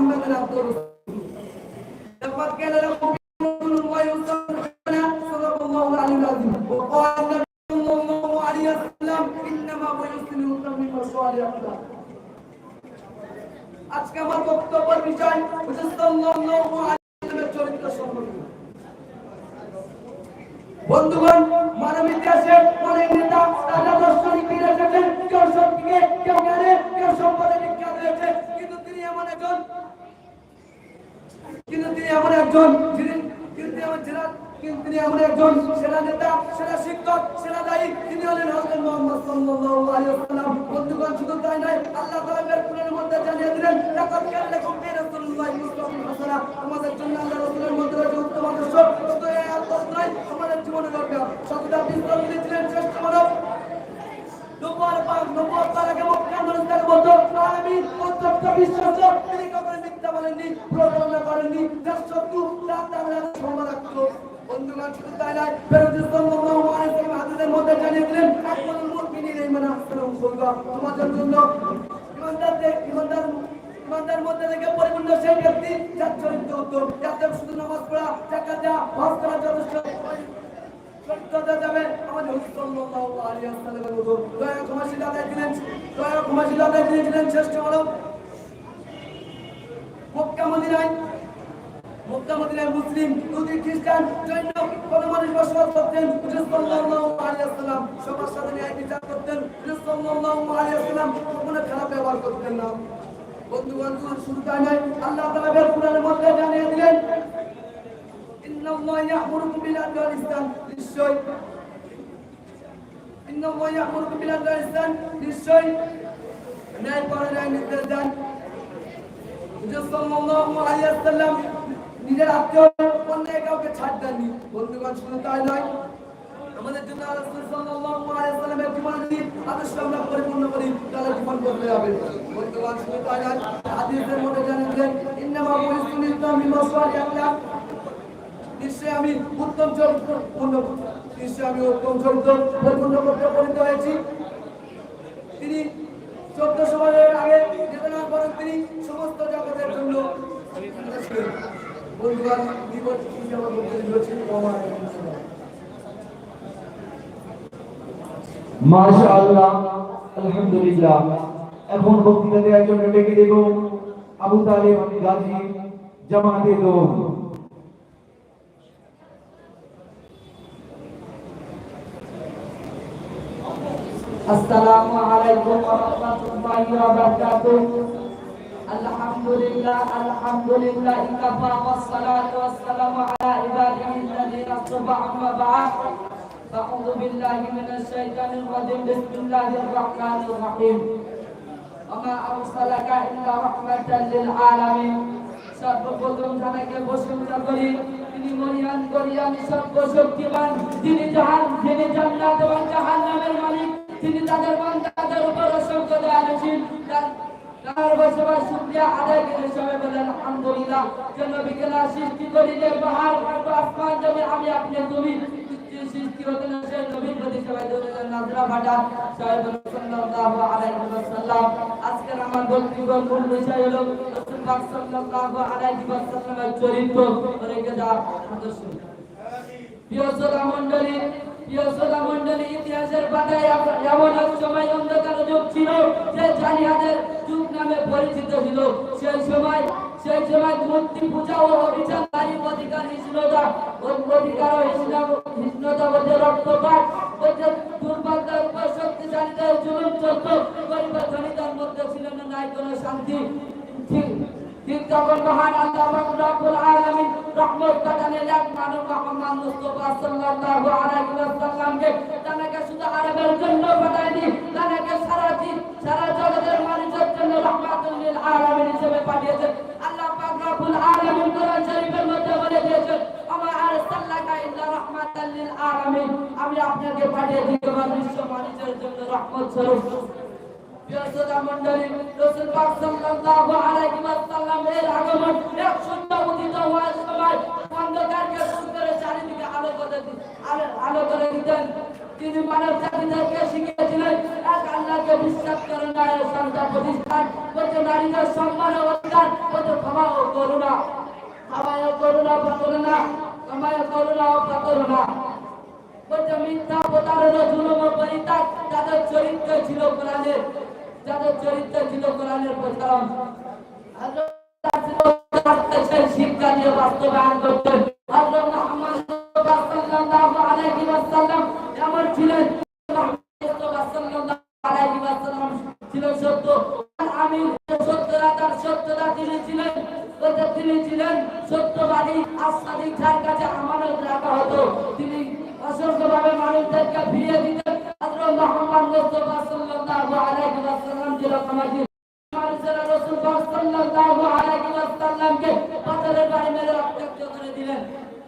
محمد عبد رسول لقد كان لكم في رسول الله أسوة حسنة صدق الله العلي العظيم وقال النبي صلى الله عليه وسلم إنما بعثت لأتمم مصالح الأخلاق আজকে আমার বক্তব্যের বিষয় হচ্ছে সাল্লাল্লাহু দায়ী তিনি মুহাম্মদ সাল্লাল্লাহু আলাইহি ওয়াসাল্লাম বন্ধুগণ শুধু তাই নয়, আল্লাহ তাআলা বের কোরআনের মধ্যে জানিয়ে দিলেন, লাকাদ কানা লাকুম ফি রাসূলিল্লাহি উসওয়াতুন হাসানা আমাদের জন্য আল্লাহ রাসূলের মধ্যে রয়েছে উত্তম আদর্শ। শুধু এই আদর্শ নয়, আমাদের জীবনে দরকার। শতটা বিস্তর ছিলেন শ্রেষ্ঠ মানব। নবুয়ার পাক নবুয়ার পাক আগে মক্কা মানুষ তাকে বলতো আমি বিশ্বাস। তিনি কখনো মিথ্যা বলেননি, প্রতারণা করেননি। যার শত্রু তার তার ক্ষমা রাখতো। বন্ধুগণ শুধু তাই নয় ফেরুজ সাল্লাল্লাহু আলাইহি ওয়াসাল্লাম শ্রেষ্ঠ মানব মক্কা মদিনায় মক্কামদিনার মুসলিম, দুটি খ্রিস্টান জৈন কোন বসবাস করতেন। সাল্লাল্লাহু আলাইহি সবার সাথে ন্যায় বিচার করতেন। সাল্লাল্লাহু খারাপ ব্যবহার করতেন না। বন্ধুগণ শুরু আল্লাহ তাআলা বের কোরআনের মধ্যে জানিয়ে দিলেন, ইন্নাল্লাহ ইয়া'মুরুকুম বিল আদলি ওয়াল ইহসান নিশ্চয়। ইন্নাল্লাহ ইয়া'মুরুকুম বিল আদলি ওয়াল ইহসান নিশ্চয়। ন্যায় পরায়ণ নিজের আত্মীয় অন্যায় কাউকে ছাড় দেননি। বন্ধুগণ, শুধু তাই নয় উত্তম আমি উত্তম হয়েছি। তিনি চোদ্দ সময়ের আগে চেতনা করেন তিনি সমস্ত জগতের জন্য পরিবার বিপদ কি আমার হচ্ছে কমা মাশাআল্লাহ আলহামদুলিল্লাহ। এখন বক্তৃতা দেওয়ার ডেকে দেব আবু তালেব গাজী জামাতে দোহ আসসালামু আলাইকুম ওয়া রাহমাতুল্লাহি ওয়া বারাকাতুহু। الحمد لله الحمد لله كفى والصلاة والسلام على عباده الذين اصطفى أما بعد أعوذ بالله من الشيطان الرجيم بسم الله الرحمن الرحيم وما أرسلك إلا رحمة للعالمين সর্বপ্রথম তাকে প্রশংসা করি তিনি মরিয়ান করিয়ান সর্বশক্তিমান যিনি জাহান যিনি জান্নাত এবং জাহান্নামের মালিক তিনি তাদের বান্দাদের উপর অসংখ্য দয়ালুশীল তার- তার বসবাস শুকরিয়া আদায় করে সবাই বলেন আলহামদুলিল্লাহ জন্য বিকেলা সৃষ্টি করি যে পাহাড় আসমান জমি আমি আপনি তুমি সৃষ্টি হতে না সেই নবীর প্রতি সবাই দরুদের নাজরা ভাটা সবাই বলেন সাল্লাল্লাহু আলাইহি ওয়াসাল্লাম। আজকের আমার বক্তব্য মূল বিষয় হলো, রাসূল পাক সাল্লাল্লাহু আলাইহি ওয়াসাল্লামের চরিত্র রেখে যা আদর্শ প্রিয় শ্রোতা মণ্ডলী, প্রিয় শ্রোতা মণ্ডলী, ইতিহাসের পাতায় এমন এক সময় অন্ধকার যুগ ছিল যে জালিয়াদের যুগ নামে পরিচিত ছিল। সেই সময় সেই সময় মূর্তি পূজা ও অভিযানকারী অধিকার হিসনতা ও অধিকার ও হিসনতা বলতে রক্তপাত। বলতে দুর্বলতার উপর শক্তিশালীদের জুলুম চলত। পরিবার ধনীদের মধ্যে ছিল না, নাই কোনো শান্তি। ঠিক তখন মহান আল্লাহ রাব্বুল আলামিন রহমত কাটালেন এক মানব মুহাম্মদ মুস্তাফা সাল্লাল্লাহু আলাইহি ওয়াসাল্লামকে তাকে শুধু আরবের জন্য পাঠায়নি তাকে সারা সারা জগতের মানুষের জন্য রহমাতুল লিল আলামিন হিসেবে পাঠিয়েছেন আল্লাহ পাক আমা আপনাকে পাঠিয়ে তোমার বিশ্ব মানুষের জন্য রহমত স্বরূপ। প্রিয়সদা মণ্ডলী, রাসূল পাক সাল্লাল্লাহু আলাইহি ওয়াসাল্লামের আগমন এক শূন্য উদিত হওয়ার সময় অন্ধকারকে দূর করে চারিদিকে আলো করে দি- আলো- করে দিতেন। তিনি মানব জাতিদেরকে শিখিয়েছিলেন, এক আল্লাহকে বিশ্বাস করে না এর সংখ্যা প্রতিষ্ঠান। বলছে নারীদের সম্মান ও অধিকার বলছে ক্ষমা ও করুণা। ক্ষমায় ও করুণা প্রতারণা, ক্ষমায় ও করুণা ও যাদের চরিত্র ছিল কোরআনের। যাদের চরিত্র ছিল কোরআনের প্রচারণ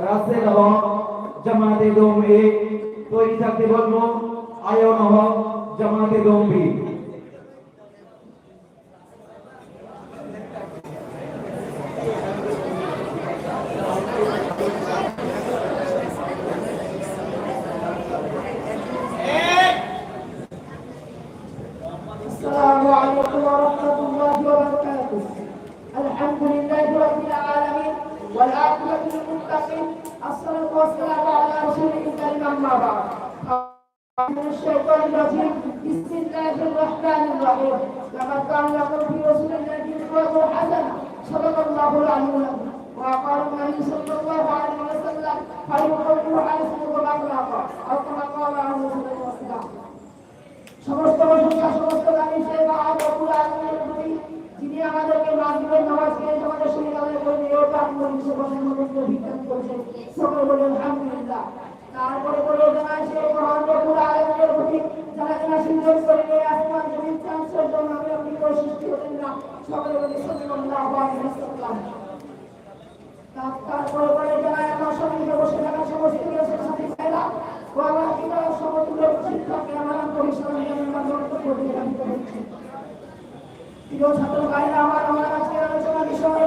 রাসেল হক জামাতে দম এ তৈরি থাকতে বলব আয়ন হক জামাতে দম। বি সমস্ত প্রশংসা সমস্ত গানে সে মহান রব্বুল আলামিনের প্রতি যিনি আমাদেরকে মাগরিবের নামাজকে আমাদের শরীর আদায় করে দিয়ে প্রাণ মনুষ্য বসের মধ্যে বিজ্ঞান করেছেন সকলে বলে আলহামদুলিল্লাহ তারপরে বলে জানায় সে মহান রব্বুল আলামিনের প্রতি যারা যারা সুন্দর করে নিয়ে আসমান জমিন চাঁদ সূর্য নামে আপনি সৃষ্টি হতেন না সকলে বলে সাল্লাল্লাহু আলাইহি ওয়াসাল্লাম তারপরে বলে আমার সঙ্গে বসে থাকা সমস্ত দেশের সাথে ফেলা ও সমতুল্য শিক্ষককে আমার পরিশ্রমের জন্য মনোনীত করে প্রিয় ছাত্র ভাইরা, আমার আমার আজকের আলোচনা বিষয়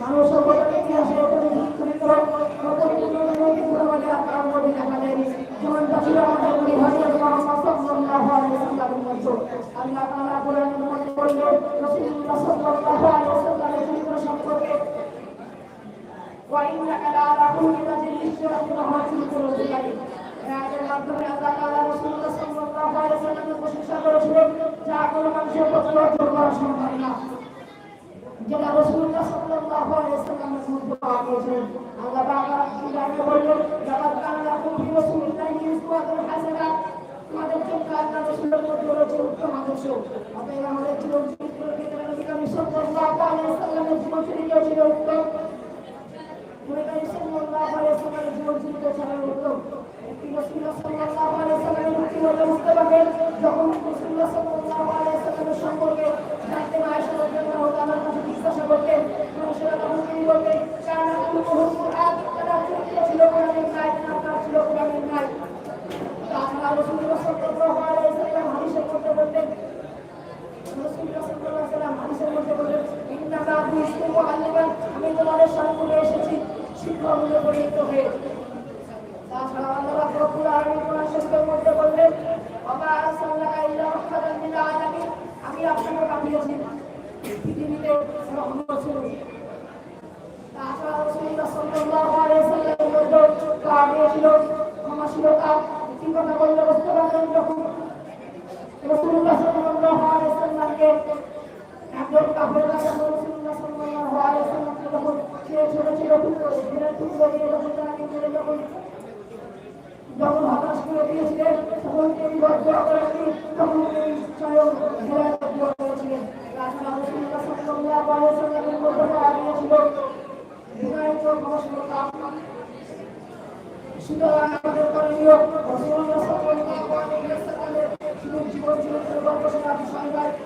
মানুষ সভ্যতার ইতিহাসে প্রতিষ্ঠিত যেমন তা ছিল আমাদের নবী হযরত মুহাম্মদ সাল্লাল্লাহু আলাইহি ওয়াসাল্লামের মতো। আল্লাহ তাআলা কোরআনের মধ্যে বললেন রাসূলুল্লাহ সাল্লাল্লাহু আলাইহি ওয়াসাল্লামের চরিত্র সম্পর্কে وإنك لعلى خلق عظيم رحمه الله আয়াতের মাধ্যমে আল্লাহ তাআলা রাসূলুল্লাহ সাল্লাল্লাহু আলাইহি ওয়াসাল্লামের প্রশংসা করেছিলেন যা কোনো মানুষের পক্ষে অর্জন করা সম্ভব না যেটা রাসূলুল্লাহ সাল্লাল্লাহু আলাইহি ওয়াসাল্লামের মধ্যে পাওয়া গিয়েছে আল্লাহ তাআলা কিভাবে বললেন লাকাদ কানা লাকুম ফি রাসূলিল্লাহি উসওয়াতুন হাসানাহ তোমাদের জন্য আল্লাহ রাসূলের মধ্যে রয়েছে উত্তম। আদর্শ অতএব আমাদের জীবন চরিত্রের ক্ষেত্রে নবী করিম সাল্লাল্লাহু আলাইহি ওয়াসাল্লামের জীবন চরিত্র ছিল উত্তম নবী করিম সাল্লাল্লাহু আলাইহি ওয়াসাল্লামের জীবন চরিত্র ছিল উত্তম একটি রাসূলুল্লাহ সাল্লাল্লাহু আলাইহি ওয়াসাল্লামের মুক্তি হতে বুঝতে পারবেন যখন রাসূলুল্লাহ সাল্লাল্লাহু আলাইহি ওয়াসাল্লামের সম্পর্কে জানতে আয়েশা রাদিয়াল্লাহু তাআলার কাছে জিজ্ঞাসা করতেন মানুষেরা তখন তিনি বলতেন কানা কুলুহুম কুরআন তারা চরিত্র ছিল কোরআনের নাই তার ছিল কোরআনের নাই তাছাড়া রাসূলুল্লাহ সাল্লাল্লাহু আলাইহি ওয়াসাল্লাম হাদিসের মধ্যে বলতেন রাসূলুল্লাহ সাল্লাল্লাহু আলাইহি পরিণত হয়ে। তাছাড়া আল্লাহ রব্বুল আলামিন কোরআন বললেন আমি তাছাড়া রাসূলুল্লাহ সাল্লাল্লাহু আলাইহি ওয়াসাল্লামের মধ্যে কাবিয়া ছিল, ক্ষমাশীলতা। কি কথা বললে বুঝতে পারলেন একজন কাফেররা যখন হতাশ করে দিয়েছিলেন তখন তিনি দোয়া করেননি তখন তিনি স্বয়ং করেছিলেন সুতরাং আমাদের করণীয় রাসূলুল্লাহ সাল্লাল্লাহু আলাইহি ওয়াসাল্লাম পরিচালিত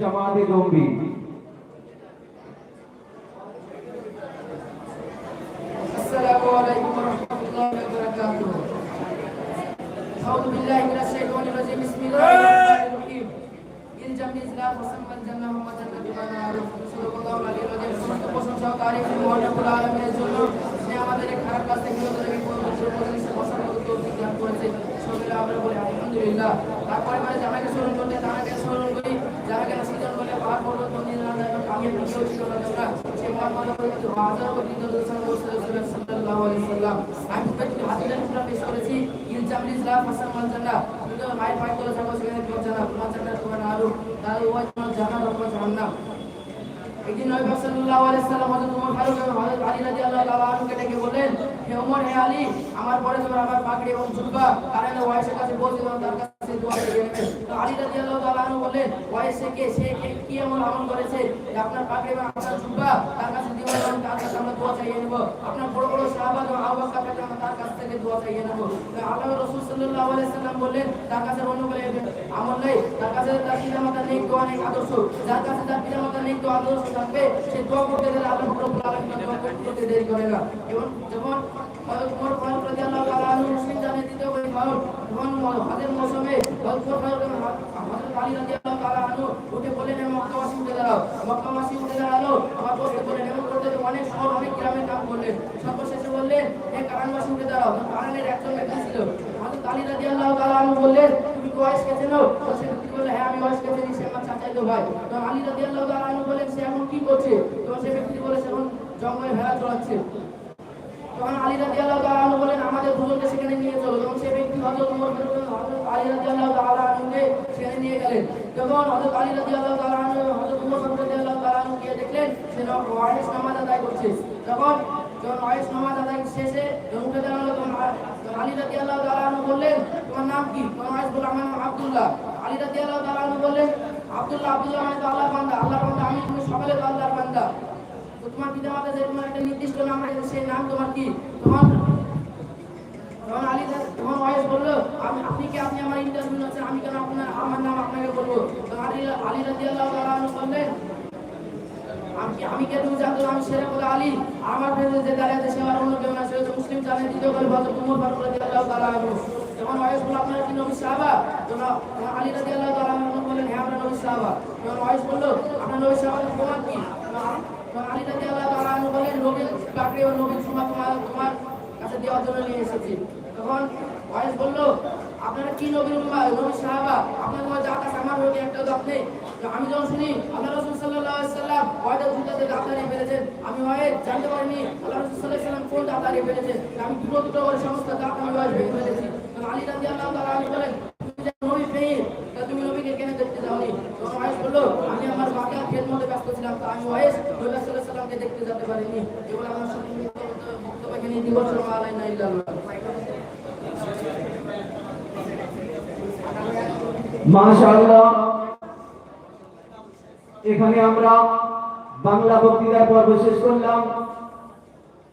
জামাতে জম্বি তারপরে মানে স্মরণ করতে স্মরণ করি। যারাকে সৃজন করলে পাহাড় পর্বত মন্দির এবং আমি নিজেও ছিল না তোমরা সে মহান পরিচিত হাজার কোটি সাল্লাল্লাহু আলাইহি সাল্লাম। আমি প্রতি হাদিসের পুরো পেশ করেছি। ইলজাম ইসলাম হাসান মানজানা কিন্তু মায়ের পায় করে থাকো সেখানে কেউ জানা তোমার জানা তোমার আরও তার ওয়াজ জানা রকম জাহান্নাম। একদিন নবী সাল্লাল্লাহু আলাইহি সাল্লাম হযরত ওমর ফারুক এবং হযরত আলী রাদিয়াল্লাহু তাআলা আনহুকে ডেকে বললেন, হে ওমর হে আলী, আমার পরে তোমার আমার পাগড়ি এবং জুব্বা, কারণে ওয়াইসের কাছে বলতে এবং আলী রাদিয়াল্লাহু তাআলা বললেন ওয়াইসে কে সে কে এমন আমল করেছে যে আপনার পাগড়ি এবং আপনার জুব্বা তার কাছে দিবেন এবং তার কাছে আমরা দোয়া চাইয়ে নেব আপনার বড় বড় সাহাবা এবং আবু বকর কাছে আমরা তার কাছ থেকে দোয়া চাইয়ে নেব। আল্লাহ রাসূল সাল্লাল্লাহু আলাইহি সাল্লাম বললেন তার কাছে অন্য বলে আমল নেই তার কাছে তার পিতামাতা নেই দোয়া নেই আদর্শ যার কাছে তার পিতামাতা নেই দোয়া আদর্শ থাকবে সে দোয়া করতে গেলে আল্লাহ রব্বুল আলামিন দোয়া করতে দেরি করে না এবং যখন ওমর ফারুক রাদিয়াল্লাহু তাআলা মুসলিম জানে দ্বিতীয় ফারুক তখন হাজের মৌসুমে উঠে বললেন "হে মক্কাবাসী উঠে দাঁড়াও। মক্কাবাসী উঠে দাঁড়াল, আমার বসতে বললেন এমন করতে অনেক শহর, অনেক গ্রামের কাম করলেন সর্বশেষে বললেন হে কারানবাসী, উঠে দাঁড়াও। কারানের একজন ব্যক্তি ছিল। হযরত আলী রাদিয়াল্লাহু তাআলা আনহু বললেন, তুমি কি ওয়াইসকে চেনো তো সে বলল হ্যাঁ আমি ওয়াইসকে চিনি সে আমার চাচাতো ভাই। তো আলী রাদিয়াল্লাহু তাআলা আনহু বললেন, সে এখন কি করছে? তো সে ব্যক্তি বলে সে এখন জঙ্গলে ভেড়া চড়াচ্ছে। তখন আলী তাআলা আনহু বলেন, আমাদের দুজনকে সেখানে নিয়ে চলো। তখন সে ব্যক্তি ওমর আলী আনহুকে সেখানে নিয়ে গেলেন। যখন হযরত আলী আনহু হযরত ওমর ফারুক রাদিয়াল্লাহু তাআলা গিয়ে দেখলেন, সে ওয়াইস নামাজ আদায় করছে। তখন যখন ওয়াইস নামাজ আদায় শেষে উঠে দাঁড়াল, তখন আলী আনহু বললেন, তোমার নাম কি? তখন ওয়াইস বলল, আমার নাম আব্দুল্লাহ। আলী রাদিয়াল্লাহু তাআলা আনহু বললেন, আব্দুল্লাহ আব্দুল্লাহ মানে তো আল্লাহর বান্দা। আল্লাহর বান্দা আমি সকালে তো আল্লাহর বান্দা। তোমার পিতা মাতা যে তোমার একটা নির্দিষ্ট নাম আছে সেই নাম তোমার কি? তোমার তখন আলী তখন বলল, আমি আপনি কি আপনি আমার ইন্টারভিউ আছেন আমি কেন আপনার আমার নাম আপনাকে বলব? তখন আলী আলী তাআলা বললেন, আমি আমি আমি সেরে আলী। আমার পেছনে যে দাঁড়িয়ে আছে, সে অন্য কেউ না, সে মুসলিম জানে, দ্বিতীয় করে বলতো উমর ফারুক তখন বলল কি নবী সাহাবা? তখন তখন আলী বললেন হ্যাঁ আমরা নবী সাহাবা। তখন বলল, আপনার নবী সাহাবাদের প্রমাণ কি? তখন- তখন আলী তাআলা আনহু বললেন ও নবীর সুমা তোমার তোমার কাছে দেওয়ার জন্য নিয়ে এসেছি। তখন ওয়াইস বলল, আপনারা কি নবীর নবী সাহাবা? আপনার তোমার যা কাছে আমার রোগে একটা দাম নেই। আমি যখন শুনি, আল্লাহ রাসূল আলাইহি সাল্লাম ওয়াইদা জুতাতে দাঁত হারিয়ে ফেলেছেন, আমি ওয়াইদ জানতে পারিনি আল্লাহ রাসূল আলাইহি সাল্লাম কোন দাঁত হারিয়ে ফেলেছেন। আমি দুটো দুটো করে সমস্ত দাঁত আমি ওয়াইদ ভেঙে ফেলেছি। আলী রাদিয়াল্লাহু তাআলা আমি বলেন, তুমি নবী তা তুমি নবীকে কেন দেখতে যাওনি? তখন ওয়াইস বলল আমি আমার মাকে খেদমতে ব্যস্ত ছিলাম, তো আমি ওয়াইস নবী সাল্লামকে দেখতে যেতে পারিনি। এগুলো আমার সম্পূর্ণ বক্তব্য এখানে দিবস আলাইনা ইল্লাল্লাহ। মাশাআল্লাহ। এখানে আমরা বাংলা বক্তৃতার পর্ব শেষ করলাম।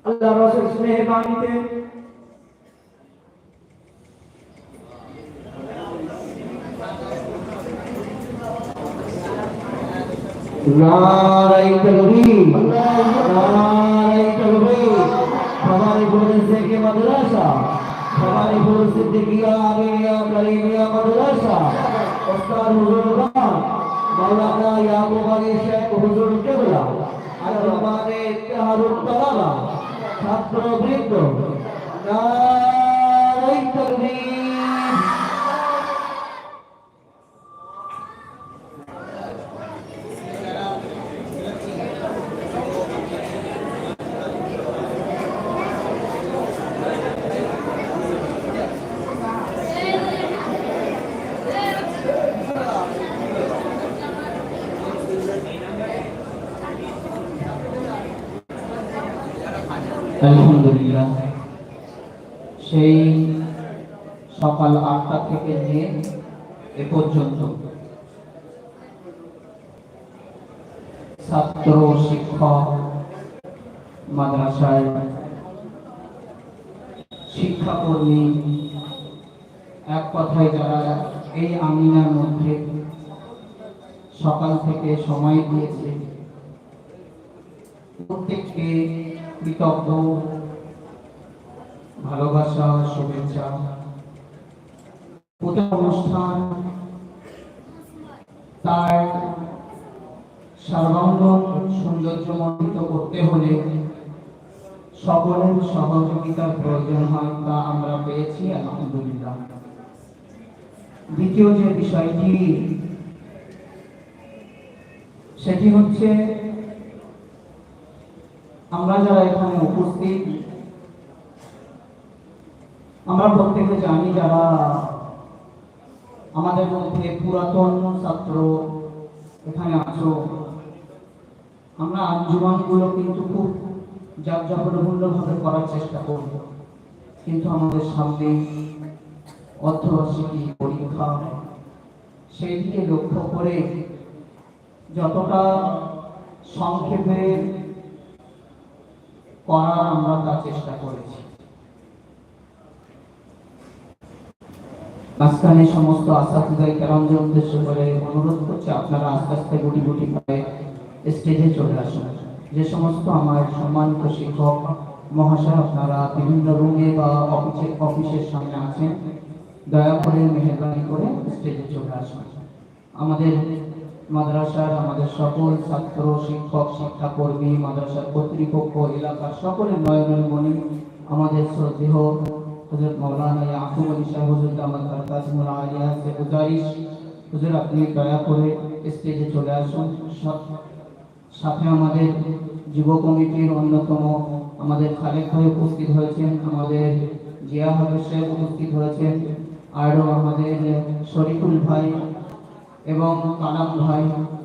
আল্লাহ রসুল স্নেহে বাণীতে নারাই তকবীর নারাই তকবীর। ভবানীপুর থেকে মাদ্রাসা? ভবানীপুর সিদ্দিকিয়া আমিনিয়া করিমিয়া মাদ্রাসা। ওস্তাদ হুজুর খান মাওলানা ইয়াকুব তালাবা আলহামদুলিল্লাহ সেই সকাল আটটা থেকে নিয়ে এ পর্যন্ত। ছাত্র, শিক্ষক, মাদ্রাসায় শিক্ষাকর্মী, এক কথায় যারা এই আমিনার মধ্যে সকাল থেকে সময় দিয়েছে, প্রত্যেককে কৃতজ্ঞ, ভালোবাসা, শুভেচ্ছা। অনুষ্ঠান তার সর্বাঙ্গ সৌন্দর্যমণ্ডিত করতে হলে সকলের সহযোগিতার প্রয়োজন হয় তা আমরা পেয়েছি, আলহামদুলিল্লাহ। দ্বিতীয় যে বিষয়টি, সেটি হচ্ছে আমরা যারা এখানে উপস্থিত, আমরা প্রত্যেকে জানি যারা আমাদের মধ্যে পুরাতন ছাত্র এখানে আছো। আমরা আঞ্জুমানগুলো কিন্তু খুব জাঁকজমকপূর্ণভাবে করার চেষ্টা করব। কিন্তু আমাদের সামনে অর্ধবার্ষিকী পরীক্ষা। সেই দিকে লক্ষ্য করে যতটা সংক্ষেপে করার আমরা তার চেষ্টা করেছি। মাঝখানে সমস্ত আসাদিদাই কেরামদের উদ্দেশ্য করে অনুরোধ করছে, আপনারা আস্তে আস্তে গুটি গুটি করে স্টেজে চলে আসুন। যে সমস্ত আমার সম্মানিত শিক্ষক মহাশয়, আপনারা বিভিন্ন রুমে বা অফিসে, অফিসের সামনে আছেন, দয়া করে মেহরবানি করে স্টেজে চলে আসুন। আমাদের মাদ্রাসার, আমাদের সকল ছাত্র, শিক্ষক, শিক্ষাকর্মী, মাদ্রাসার কর্তৃপক্ষ, এলাকার সকলের নয়নের মনে আমাদের শ্রদ্ধেয় হজরত মৌলানা ইয়াকুব আলী শাহ হুজুর দামাত বারকাতুল আলিয়া সে গুজারিশ হুজুর, আপনি দয়া করে স্টেজে চলে আসুন। সাথে আমাদের যুব কমিটির অন্যতম আমাদের খালেক ভাই উপস্থিত হয়েছেন, আমাদের জিয়া হাবিব সাহেব উপস্থিত হয়েছেন, আরও আমাদের শরীফুল ভাই এবং কালাম ভাই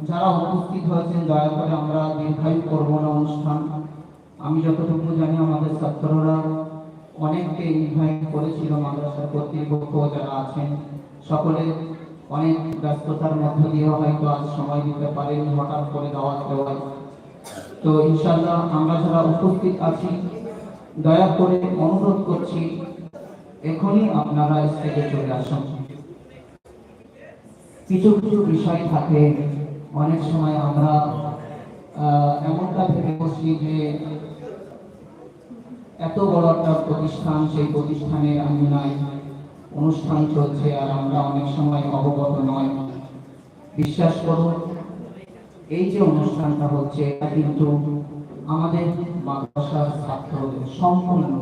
যারা উপস্থিত হয়েছেন, দয়া করে আমরা দীর্ঘায়ু করব না অনুষ্ঠান। আমি যতটুকু জানি আমাদের ছাত্ররা অনেককে ইনভাইট করেছিল মাদ্রাসার কর্তৃপক্ষ যারা আছেন। সকলে অনেক ব্যস্ততার মধ্য দিয়ে হয়তো আজ সময় দিতে পারেনি, হঠাৎ করে দাওয়াত দেওয়ায়। তো ইনশাল্লাহ আমরা যারা উপস্থিত আছি, দয়া করে অনুরোধ করছি, এখনই আপনারা স্টেজে চলে আসুন। কিছু কিছু বিষয় থাকে, অনেক সময় আমরা এমনটা ভেবে বসি যে এত বড় একটা প্রতিষ্ঠান, সেই প্রতিষ্ঠানের আমি নাই অনুষ্ঠান চলছে আর আমরা অনেক সময় অবগত নয় বিশ্বাস করুন, এই যে অনুষ্ঠানটা হচ্ছে কিন্তু আমাদের মাদ্রাসার ছাত্রদের সম্পূর্ণ।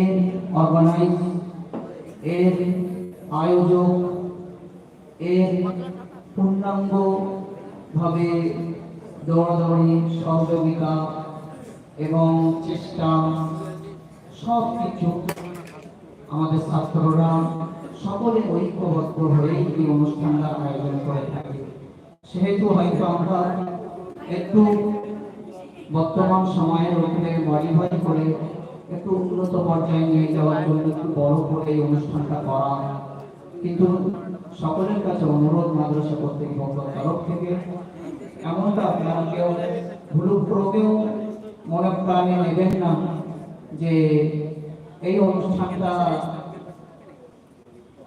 এর অর্গানাইজ এর আয়োজক, এর পূর্ণাঙ্গ ভাবে দৌড়াদৌড়ি, সহযোগিতা এবং চেষ্টা সব কিছু আমাদের ছাত্ররা সকলে ঐক্যবদ্ধ হয়ে এই অনুষ্ঠানটা আয়োজন করে থাকে। সেহেতু হয়তো আমরা একটু বর্তমান সময়ের উপরে মডিফাই করে একটু উন্নত পর্যায়ে নিয়ে যাওয়ার জন্য একটু বড় করে এই অনুষ্ঠানটা করা। কিন্তু সকলের কাছে অনুরোধ মাদ্রাসা কর্তৃপক্ষ তরফ থেকে, এমনটা আপনারা কেউ ভুলুপ্রকেও মনে প্রাণে নেবেন না যে এই অনুষ্ঠানটা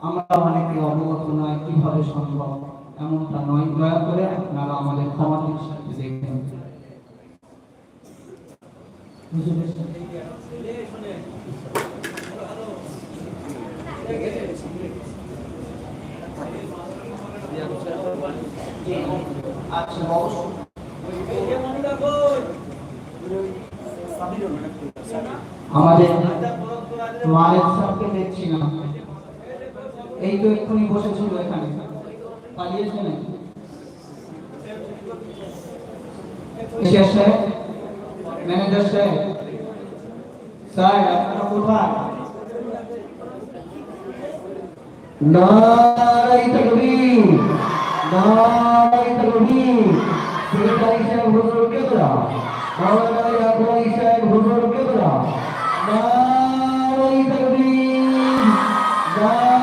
আমরা অনেকে অবগত নয়, কীভাবে সম্ভব? এমনটা নয়। দয়া করে আপনারা আমাদের ক্ষমা দৃষ্টিতে দেখবেন আচ্ছা আমাদের মালিক সাহেবকে দেখছি না এই তো এক্ষুনি বসেছিল এখানে। পালিয়েছে নাকি? ম্যানেজার সাহেব ম্যানেজার সাহেব? স্যার, আপনারা কোথায়? নারাই তাকবীর নারাই তাকবীর সেক্রেটারি সাহেব হুজুর কেবলা মাওলানা ইয়াকুব সাহেব হুজুর কিবলা। নারাই তাকবীর। নারাই